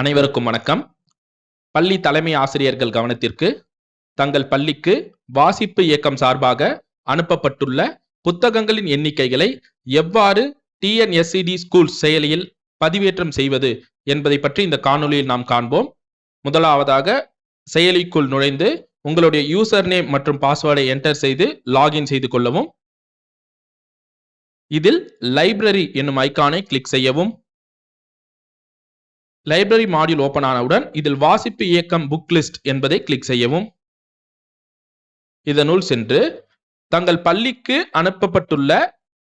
அனைவருக்கும் வணக்கம். பள்ளி தலைமை ஆசிரியர்கள் கவனத்திற்கு தங்கள் பள்ளிக்கு வாசிப்பு இயக்கம் சார்பாக அனுப்பப்பட்டுள்ள புத்தகங்களின் எண்ணிக்கைகளை எவ்வாறு டிஎன்எஸ்சிடி ஸ்கூல் செயலியில் பதிவேற்றம் செய்வது என்பதை பற்றி இந்த காணொளியில் நாம் காண்போம். முதலாவதாக செயலிக்குள் நுழைந்து உங்களுடைய யூசர் நேம் மற்றும் பாஸ்வேர்டை என்டர் செய்து லாகின் செய்து கொள்ளவும். இதில் லைப்ரரி என்னும் ஐக்கானை கிளிக் செய்யவும். லைப்ரரி மாடியூல் ஓப்பன் ஆனவுடன் இதில் வாசிப்பு இயக்கம் புக் லிஸ்ட் என்பதை கிளிக் செய்யவும். இதனுள் சென்று தங்கள் பள்ளிக்கு அனுப்பப்பட்டுள்ள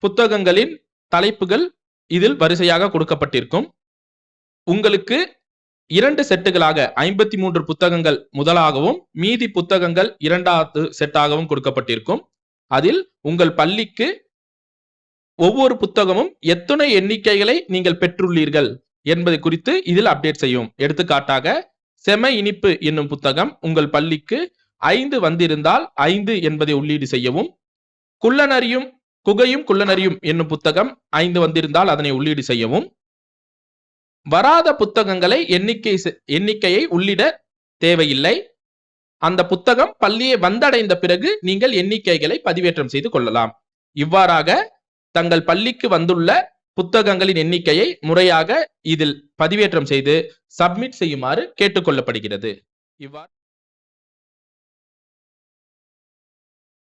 புத்தகங்களின் தலைப்புகள் இதில் வரிசையாக கொடுக்கப்பட்டிருக்கும். உங்களுக்கு இரண்டு செட்டுகளாக ஐம்பத்தி மூன்று புத்தகங்கள் முதலாகவும் மீதி புத்தகங்கள் இரண்டாவது செட்டாகவும் கொடுக்கப்பட்டிருக்கும். அதில் உங்கள் பள்ளிக்கு ஒவ்வொரு புத்தகமும் எத்தனை எண்ணிக்கைகளை நீங்கள் பெற்றுள்ளீர்கள். என்பது குறித்து இதில் அப்டேட் செய்யும். எடுத்துக்காட்டாக செம இனிப்பு என்னும் புத்தகம் உங்கள் பள்ளிக்கு ஐந்து வந்திருந்தால் ஐந்து என்பதை உள்ளீடு செய்யவும் குள்ளனரியும் குகையும் குள்ளனரியும் என்னும் புத்தகம் ஐந்து வந்திருந்தால் அதனை உள்ளீடு செய்யவும் வராத புத்தகங்களை எண்ணிக்கை செ- எண்ணிக்கையை உள்ளிட தேவையில்லை. அந்த புத்தகம் பள்ளியை வந்தடைந்த பிறகு நீங்கள் எண்ணிக்கைகளை பதிவேற்றம் செய்து கொள்ளலாம். இவ்வாறாக தங்கள் பள்ளிக்கு வந்துள்ள புத்தகங்களின் எண்ணிக்கையை முறையாக இதில் பதிவேற்றம் செய்து சப்மிட் செய்யுமாறு கேட்டுக்கொள்ளப்படுகிறது. இவ்வாறு